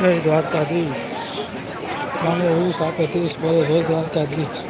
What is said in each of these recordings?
જય દ્વારકાધીશ. મને એવું સાથે ત્રીસ વર્ષ જય દ્વારકાધીશ.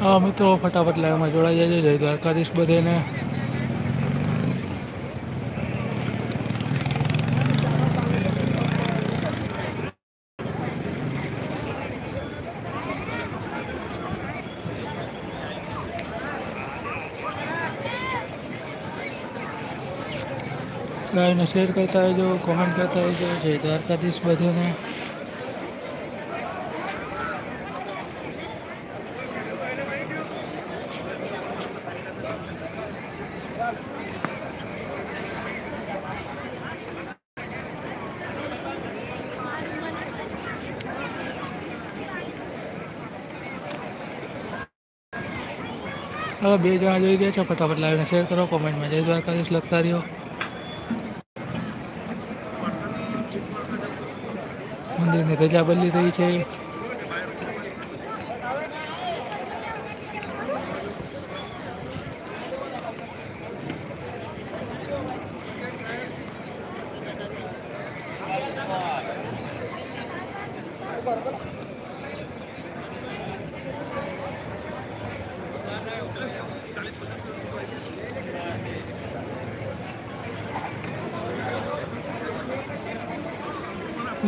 હા મિત્રો ફટાફટ લાઈવમાં જોડાઈ જજો જય દ્વારકાધીશ બધેને લાઈવને શેર કરતા રહેજો કોમેન્ટ કરતા રહેજો જય દ્વારકાધીશ બધેને હવે બે જણા જોઈ ગયા છે. ફટાફટ લાવીને શેર કરો, કોમેન્ટમાં જય દ્વારકાધીશ, લખતા રહ્યો. મંદિરની ધજા બદલી રહી છે.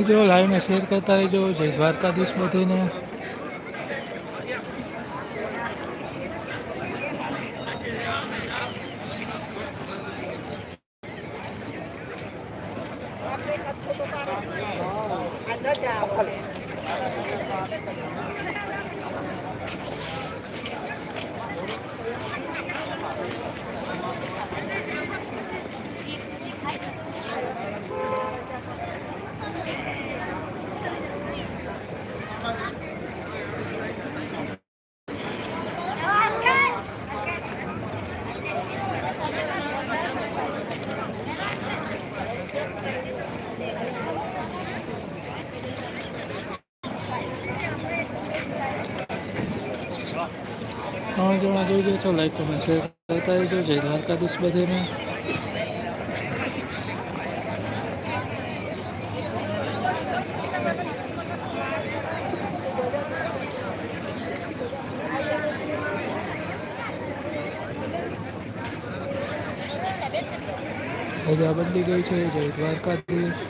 મિત્રો લાઈવને શેર કરતા રહેજો. જય દ્વારકાધીશ બધીને. છો લાઈક કોમેન્ટ શેર કરતા રહેજો જય દ્વારકાધીશ બધીને રજા બદલી ગઈ છે જય દ્વારકાધીશ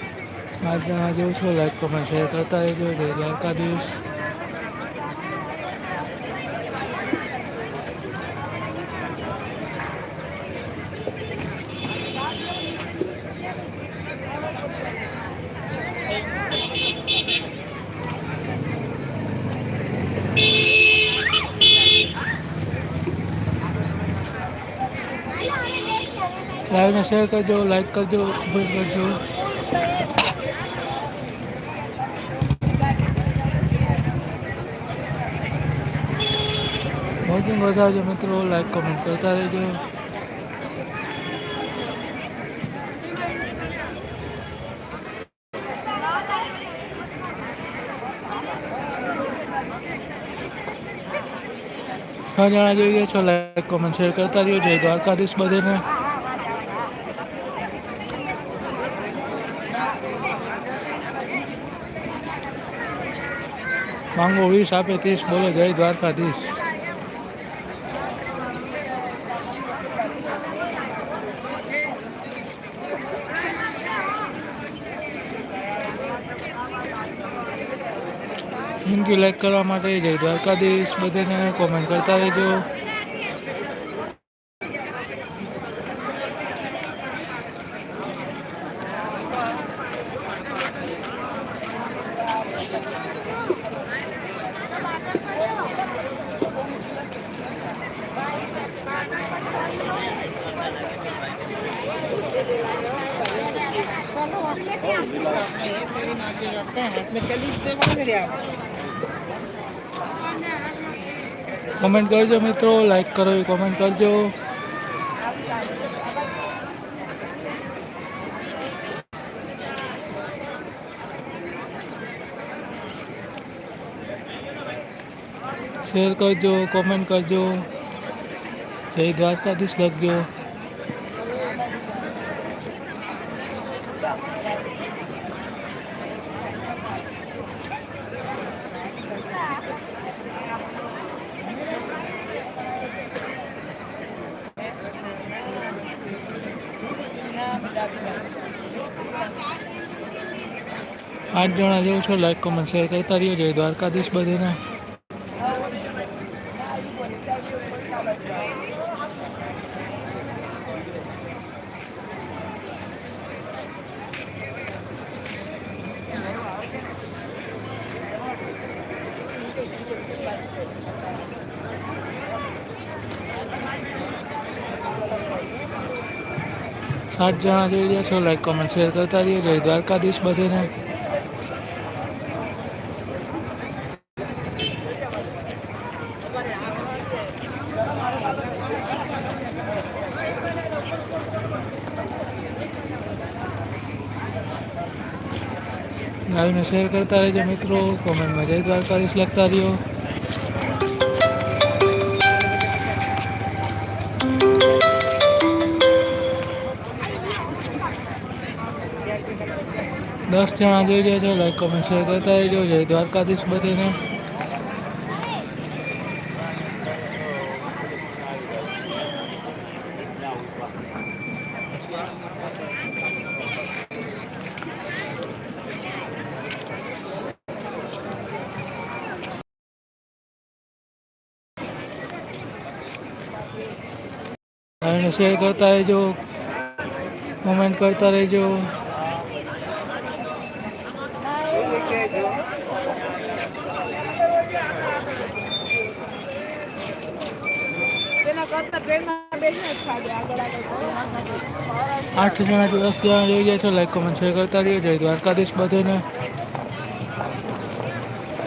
પાંચ જણા જેવું છો લાઈક કોમેન્ટ શેર કરતા રહેજો જય દ્વારકાધીશ લાઈવને શેર કરજો લાઈક કરજો કમેન્ટ કરજો વોચિંગ વધારજો મિત્રો લાઈક કમેન્ટ કરતા રહેજો છ જણા જોઈ ગયા છો લાઈક કોમેન્ટ શેર કરતા રહ્યો જય દ્વારકાધીશ બધેને માંગો વીસ આપે ત્રીસ બોલો જય દ્વારકાધીશ. થેન્ક યુ લાઈક કરવા માટે જય દ્વારકાધીશ. બધાને કોમેન્ટ કરતા રહેજો. કરજો મિત્રો લાઈક કરો એ કોમેન્ટ કરજો શેર કરજો કોમેન્ટ કરજો જય દ્વારકાધીશ લખજો આઠ જણા જેવું છો લાઈક કોમેન્ટ શેર કરતા રહ્યો જય દ્વારકાધીશ બધાને. સાત જણા જોઈ રહ્યા છો લાઈક કોમેન્ટ શેર કરતા રહીએ જય દ્વારકાધીશ બધાને લાઈવને શેર કરતા રહેજો મિત્રો. કોમેન્ટમાં જય દ્વારકાધીશ લખતા રહ્યો દસ જણા જોઈ રહ્યા છો. લાઈક કોમેન્ટ શેર કરતા રહેજો. જય દ્વારકાધીશ બધાને. લાઈવને શેર કરતા રહેજો કોમેન્ટ કરતા રહેજો આઠ જણા થી દસ જણા જોઈ ગયા છો લાઈક કોમેન્ટ શેર કરતા રહ્યો જય દ્વારકાધીશ બધાને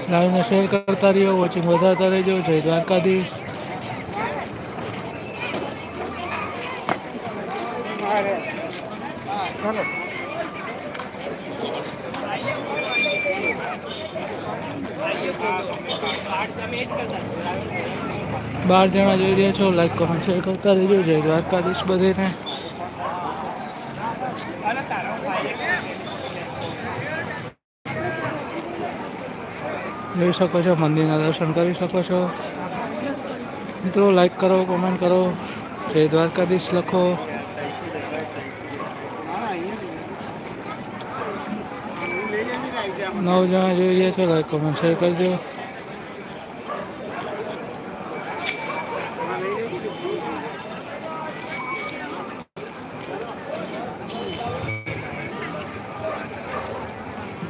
લાઈવને શેર કરતા રહ્યો વોચિંગ વધારતા રહેજો જય દ્વારકાધીશ બાર જણા જોઈ રહ્યા છો લાઈક કોમેન્ટ શેર કરતા રહેજો. જય દ્વારકાધીશ બધેને જોઈ શકો છો, મંદિરના દર્શન કરી શકો છો. મિત્રો લાઈક કરો કોમેન્ટ કરો. જય દ્વારકાધીશ લખો. નવ જણા જોઈ રહ્યા છો લાઈક કોમેન્ટ શેર કરજો.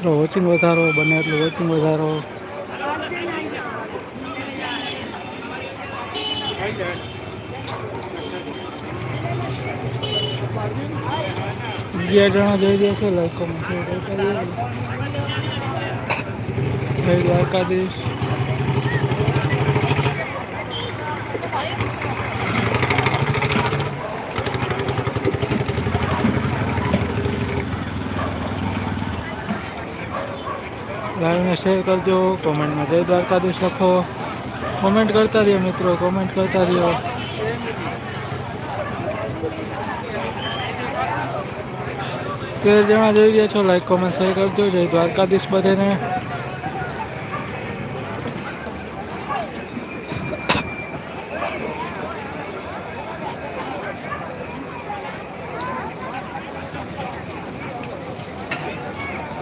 મિત્રો વોચિંગ વધારો, બને એટલું વોચિંગ વધારો. અગિયાર જણા જોઈ ગયા છે લાઈક કોમેન્ટ દ્વારકાધીશ. લાઈવને શેર કરજો કોમેન્ટમાં જય દ્વારકાધીશ લખો. કોમેન્ટ કરતા રહ્યો મિત્રો કોમેન્ટ કરતા રહ્યો તેર જણા જોઈ રહ્યા છો લાઈક કોમેન્ટ શેર કરજો. જય દ્વારકાધીશ બધાને.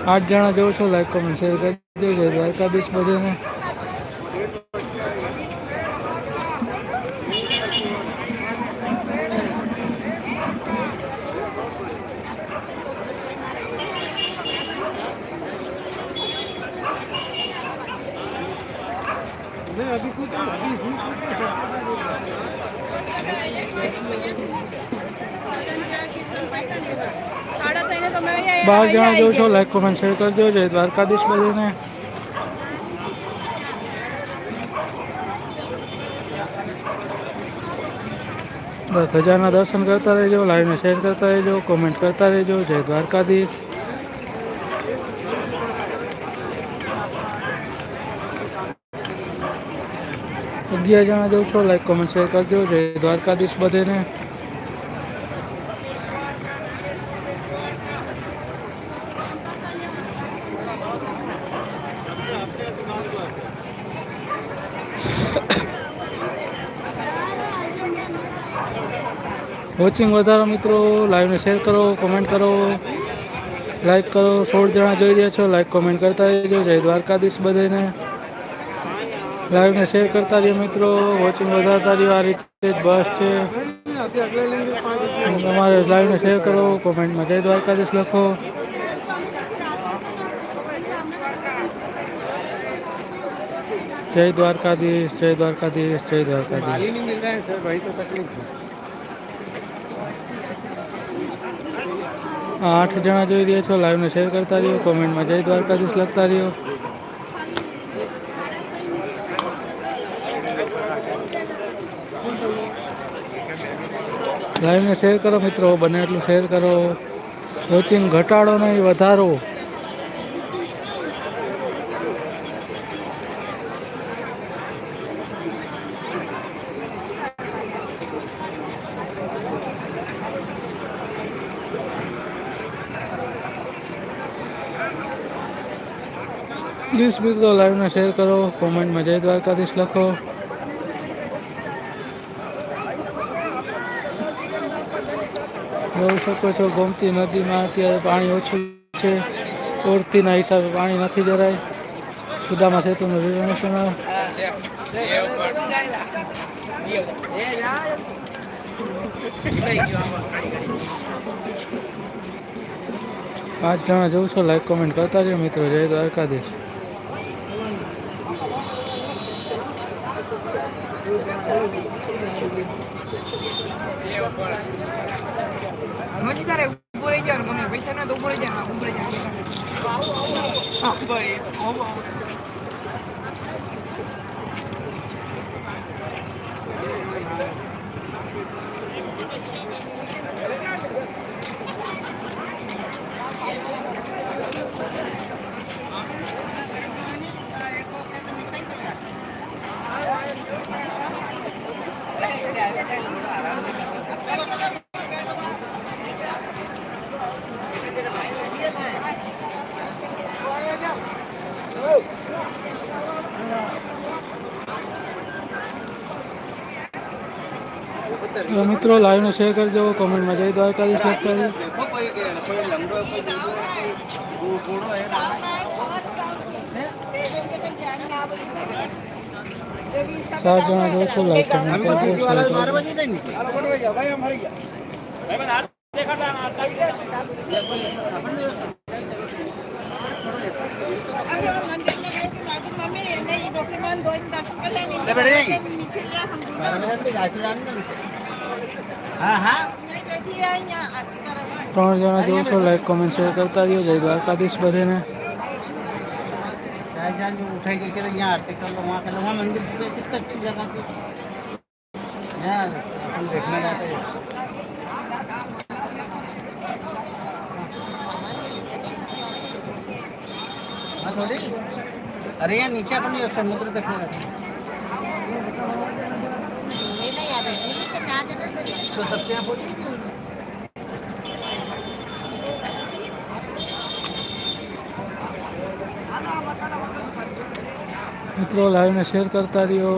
આઠ જણા જેવું છો લાઈક કોમેન્ટ શેર કરી દેજો દ્વારકાધીશ બધાને अभी कुछ बीस બાર જણા આવી જેવું છો જાય. લાઈક કોમેન્ટ શેર કરજો જય દ્વારકાધીશ બધાને બસ હજારના દર્શન કરતા રહેજો લાઈવને શેર કરતા રહેજો કોમેન્ટ કરતા રહેજો જય દ્વારકાધીશ અગિયાર જણા જેવું છો લાઈક કોમેન્ટ શેર કરજો જય દ્વારકાધીશ બધાને વોચિંગ વધારો મિત્રો લાઈવને શેર કરો કોમેન્ટ કરો લાઈક કરો, સોળ જણા જોઈ રહ્યા છો લાઈક કોમેન્ટ કરતા રહેજો. જય દ્વારકાધીશ બધાને લાઈવને શેર કરતા રહ્યો મિત્રો, વોચિંગ વધારતા રહ્યો આ રીતે જ બસ છે. તમારે લાઈવને શેર કરો કોમેન્ટમાં જય દ્વારકાધીશ લખો. જય દ્વારકાધીશ જય દ્વારકાધીશ જય દ્વારકાધીશ. ભાઈ તો તકલીફ આઠ જણા જોઈ રહ્યા છો લાઈવને શેર કરતા રહ્યો કોમેન્ટમાં જય દ્વારકાધીશ લખતા રહ્યો. લાઈવને શેર કરો મિત્રો, બને એટલું શેર કરો. વોચિંગ ઘટાડો નહીં, વધારો. પ્લીઝ મિત્રો લાઈવને શેર કરો. કોમેન્ટમાં જય દ્વારકાધીશ લખો. જોઈ શકો છો, ગોમતી નદીમાં અત્યારે પાણી ઓછું છે. પૂર્તિના હિસાબે પાણી નથી જરાય. સુદામા સેતુનું રિઝર્વેશન પાંચ જણા જવું છો લાઈક કોમેન્ટ કરતા રહ્યો મિત્રો. જય દ્વારકાધીશ. નથી તારે રહી જવાનું મને પૈસા ના તો રહી જવાનું ઊભું રહી જવાનું મિત્રો લાઈવને શેર કરજો કોમેન્ટમાં જય દ્વારકાધીશ લખતા રહ્યો बजे देंगे भाई हमारे ले बैठ जाएंगे हाँ हाँ ત્રણ જણા જો છો લાઈક કોમેન્ટ શેર કરતા રહ્યો જય દ્વારકાધીશ બધાને चाहे जो उठाई करके तो यहाँ आरती कर लो वहाँ कर लो वहाँ मंदिर तो कितना अच्छी जगह थी। यहाँ हम देखने जाते हैं। हाँ थोड़ी? अरे यहाँ नीचे अपन ये समुद्र देखने जाते हैं। तो सबके यहाँ મિત્રો લાઈવને શેર કરતા રહ્યો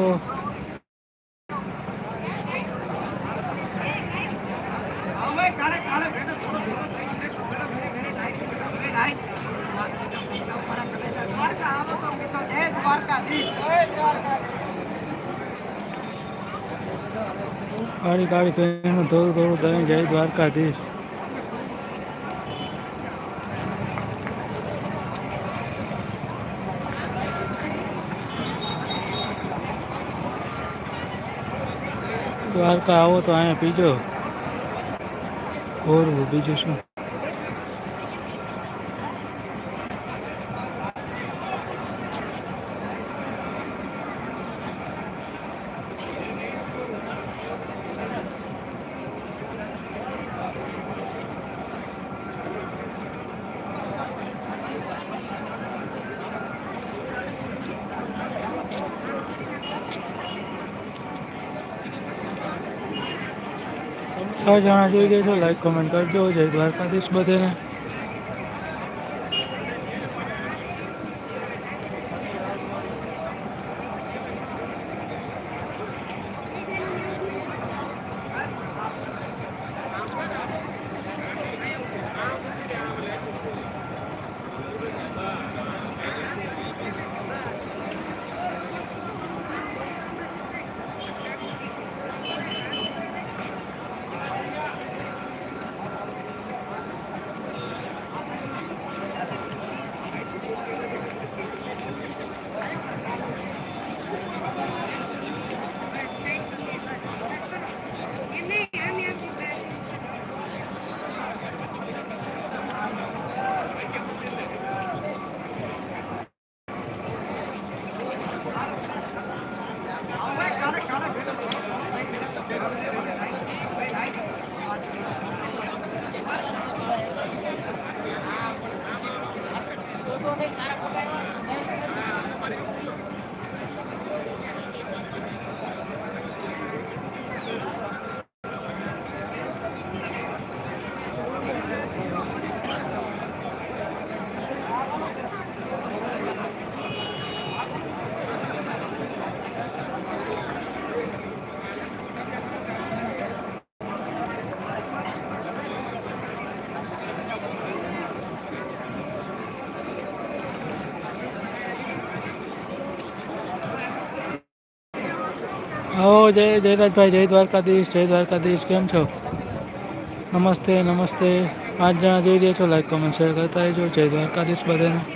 કાળી કાળી પહેરીને ધોરું જય દ્વારકાધીશ દ્વારકા આવો તો અહીંયા પીજો. કોરવું બીજું શું છ જણા જોઈ તો લાઈક કોમેન્ટ કરજો. જય દ્વારકાધીશ બધાને. આવો જય જયરાજભાઈ, જય દ્વારકાધીશ જય દ્વારકાધીશ, કેમ છો? નમસ્તે નમસ્તે. પાંચ જણા જોઈ રહ્યા છો લાઈક કમેન્ટ શેર કરતા રહેજો. જય દ્વારકાધીશ બધાને.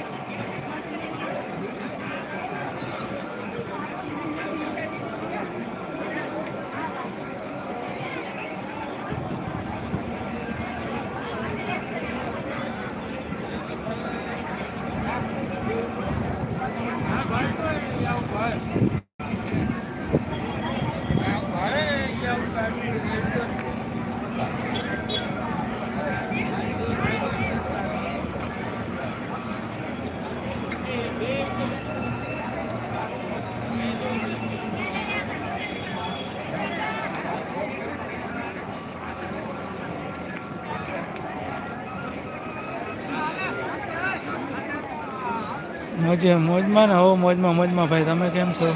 મોજે, મોજમાં ને હો, મોજમાં મોજમાં. ભાઈ, તમે કેમ છો?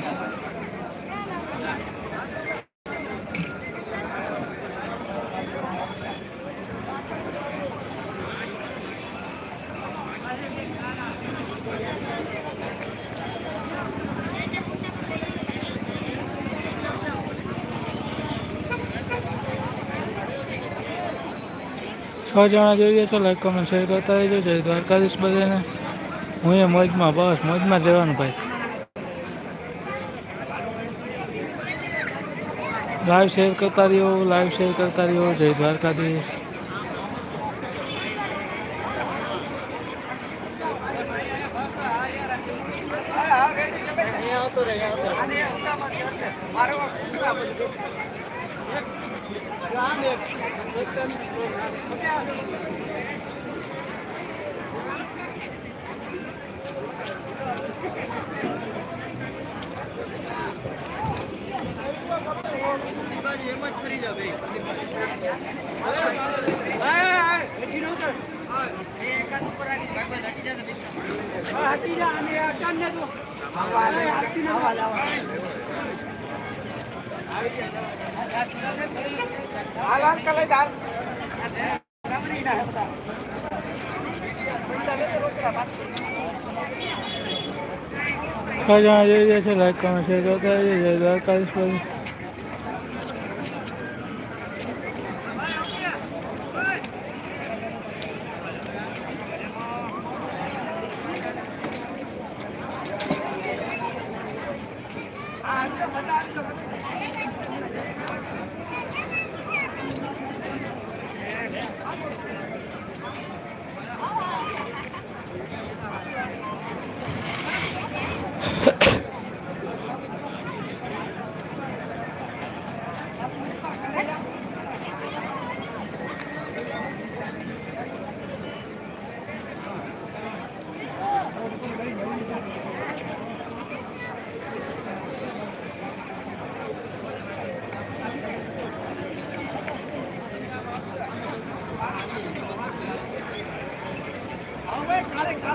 છ જણા જોઈએ છો લાઈક કમેન્ટ શેર કરતા રહેજો. જય દ્વારકાધીશ બધાને. હું એ મોજમાં, બસ મોજમાં જ રહેવાનું ભાઈ. લાઈવ શેર કરતા રહ્યો લાઈવ શેર કરતા રહ્યો. જય દ્વારકાધીશ. जहाँ जय जैसे लाइक कमेंट शेयर करता है जय जय द्वारकाधीश